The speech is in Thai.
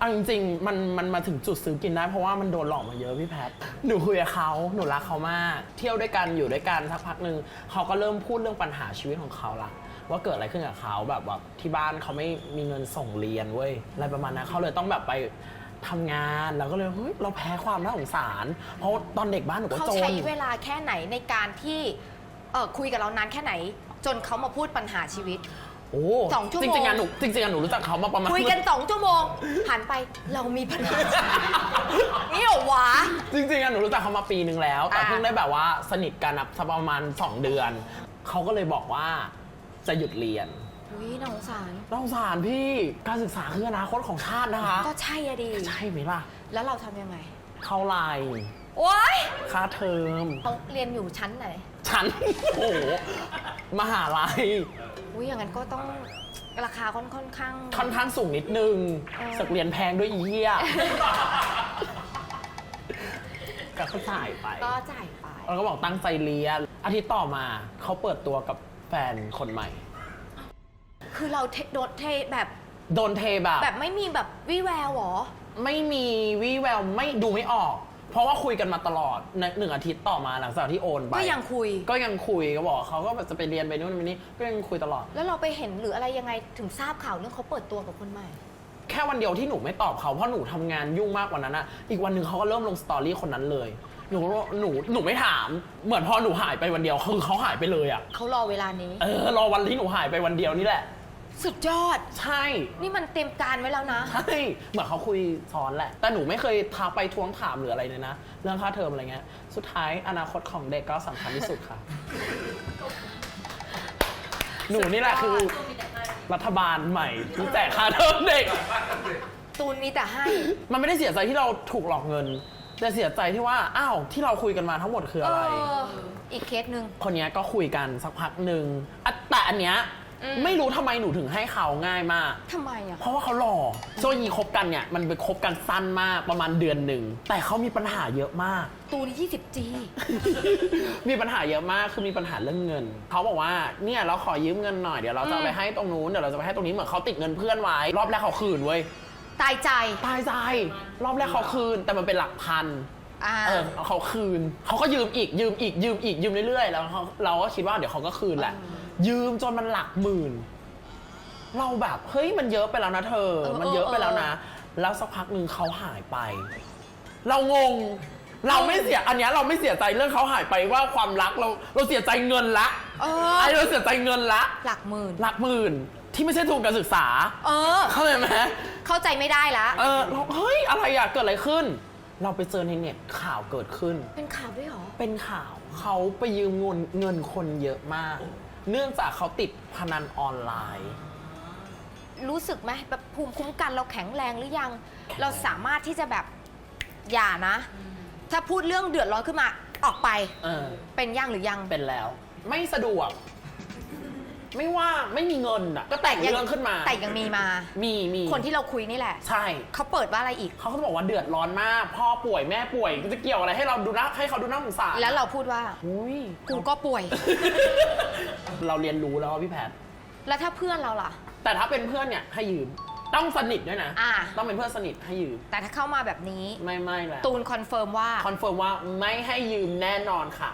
เอาจริงๆมันมันมาถึงจุดซื้อกินได้ เพราะว่ามันโดนหลอกมาเยอะพี่แพท หนูคุยกับเขาหนูรักเขามาก เที่ยวด้วยกันอยู่ด้วยกันสักพักหนึ่งเขาก็เริ่มพูดเรื่องปัญหาชีวิตของเขาละว่าเกิดอะไรขึ้นกับเขาแบบว่าที่บ้านเขาไม่มีเงินส่งเรียนเว้ยอะไรประมาณนั้นเขาเลยต้องแบบไปทำงานแล้วก็เลยเฮ้ยเราแพ้ความน่าสงสาร เพราะตอนเด็กบ้านหนูก็เขาจน ใช้เวลาแค่ไหนในการที่เออคุยกับเรานานแค่ไหน จนเขามาพูดปัญหาชีวิตโอ้ สองชั่วโมง จริงๆอะหนูจริงๆอะหนูรู้จักเขามาประมาณคุยกันสองชั่วโมงผ่านไปเรามีปัญหา นี่เหรอวะ จริงๆอะหนูรู้จักเขามาปีนึงแล้ว แต่อ่าเพิ่งได้แบบว่าสนิทกันอะสักประมาณ 2 เดือน เขาก็เลยบอกว่าจะหยุดเรียนอุ้ยน่าสงสารน่าสงสารพี่การศึกษาคืออนาคตของชาตินะคะ ก็ใช่อะดีใช่ไหมล่ะ แล้วเราทำยังไงเข้าไลน์โอ๊ยค่าเทอม เขาเรียนอยู่ชั้นไหน ฉัน โอ้โหมหาลัย อุ้ยอย่างนั้นก็ต้องราคาค่อนค่อนข้าง ค่อนข้างสูงนิดนึงเออ สักเรียนแพงด้วยอีเหี้ยก็เขาจ่ายไปก็จ่ายไปแล้วก็บอกตั้งใจเรียนอาทิตย์ต่อมาเขาเปิดตัวกับแฟนคนใหม่ คือเราเทโดนเทแบบโดนเทแบบ แบบไม่มีแบบวิแววเหรอ ไม่มีวี่แววไม่ดูไม่ออก เพราะว่าคุยกันมาตลอดในหนึ่งอาทิตย์ต่อมาหลังจากที่โอนไปก็ยังคุย ก็ยังคุยก็บอกเขาก็แบบจะไปเรียนไปนู่นไปนี่ก็ยังคุยตลอด แล้วเราไปเห็นหรืออะไรยังไงถึงทราบข่าวเรื่องเขาเปิดตัวกับคนใหม่ แค่วันเดียวที่หนูไม่ตอบเขาเพราะหนูทำงานยุ่งมากกว่านั้นอะอีกวันหนึ่งเขาก็เริ่มลงสตอรี่คนนั้นเลยหนูก็ว่าหนูหนูไม่ถาม เหมือนพอหนูหายไปวันเดียวคือเขาหายไปเลยอะเขารอเวลานี้ เออรอวันที่หนูหายไปวันเดียวนี่แหละ สุดยอด ใช่ นี่มันเตรียมการไว้แล้วนะ ใช่ เหมือนเขาคุยซ้อนแหละ แต่หนูไม่เคยทักไปทวงถามหรืออะไรเลยนะ เรื่องค่าเทอมอะไรเงี้ย สุดท้ายอนาคตของเด็กก็สำคัญที่สุดค่ะ หนูนี่แหละคือ รัฐบาลใหม่ที่แจกค่าเทอมเด็ก ตูนมีแต่ให้ มันไม่ได้เสียใจที่เราถูกหลอกเงิน แต่เสียใจที่ว่า อ้าว ที่เราคุยกันมาทั้งหมดคือเออะไร อ อีกเคสหนึ่งคนเนี้ยก็คุยกันสักพักหนึ่งอะแต่อันเนี้ยอืม ไม่รู้ทำไมหนูถึงให้เขาง่ายมาก ทำไมอะ เพราะว่าเขาหล่อโซยีคบกันเนี่ยมันไปคบกันสั้นมากประมาณเดือนหนึ่ง แต่เขามีปัญหาเยอะมาก ตูน 20G มีปัญหาเยอะมากคือมีปัญหาเรื่องเงิน เขาบอกว่าเนี่ยเราขอยืมเงินหน่อยเดี๋ยวเราจะเอาไปอืมให้ตรงนู้นเดี๋ยวเราจะไปให้ตรงนี้เหมือนเขาติดเงินเพื่อนไว้ รอบแรกเขาคืนเว้ยตายใจ ตายใจรอบแรกเขาคืนแต่มันเป็นหลักพัน อ่า เออเขาคืน เขาก็ยืมอีกยืมอีกยืมอีกยืมเรื่อยๆ แล้วเขาเราก็คิดว่าเดี๋ยวเขาก็คืนแหละ ยืมจนมันหลักหมื่น เราแบบเฮ้ยมันเยอะไปแล้วนะเธอ เออมันเยอะไปแล้วนะ แล้วสักพักหนึ่งเขาหายไป เรางง เราไม่เสียอันเนี้ยเราไม่เสียใจเรื่องเขาหายไปว่าความรักเราเราเสียใจเงินละเอไอ้อเราเสียใจเงินละ หลักหมื่น หลักหมื่นที่ไม่ใช่ทุนการศึกษา เออ เข้าใจไหม เข้าใจไม่ได้ละ เออเราเฮ้ย อะไรอะเกิดอะไรขึ้น เราไปเจอในเน็ตข่าวเกิดขึ้น เป็นข่าวด้วยเหรอ เป็นข่าวเขาไปยืมเงินเงินคนเยอะมาก เนื่องจากเขาติดพนันออนไลน์ รู้สึกไหมแบบภูมิคุ้มกันเราแข็งแรงหรือยัง เราสามารถที่จะแบบอย่านะ ถ้าพูดเรื่องเดือดร้อนขึ้นมาออกไปเออ เป็นยังหรือยัง เป็นแล้ว ไม่สะดวก ไม่ว่าไม่มีเงินอะ ก็แต่งยังเรื่องขึ้นมา แต่ยังมีมา มีมีคนที่เราคุยนี่แหละ ใช่เขาเปิดว่าอะไรอีก เขาก็บอกว่าเดือดร้อนมาก พ่อป่วยแม่ป่วยจะเกี่ยวอะไรให้เราดูนะให้เขาดูน่าสงสารแล้วเราพูดว่าอุ้ยกูก็ป่วย เราเรียนรู้แล้วว่าพี่แพทแล้วถ้าเพื่อนเราล่ะ แต่ถ้าเป็นเพื่อนเนี่ยให้ยืมต้องสนิทด้วยนะอ่าต้องเป็นเพื่อนสนิทให้ยืม แต่ถ้าเข้ามาแบบนี้ ไม่ไม่แล้วตูนคอนเฟิร์มว่า คอนเฟิร์มว่าไม่ให้ยืมแน่นอนค่ะ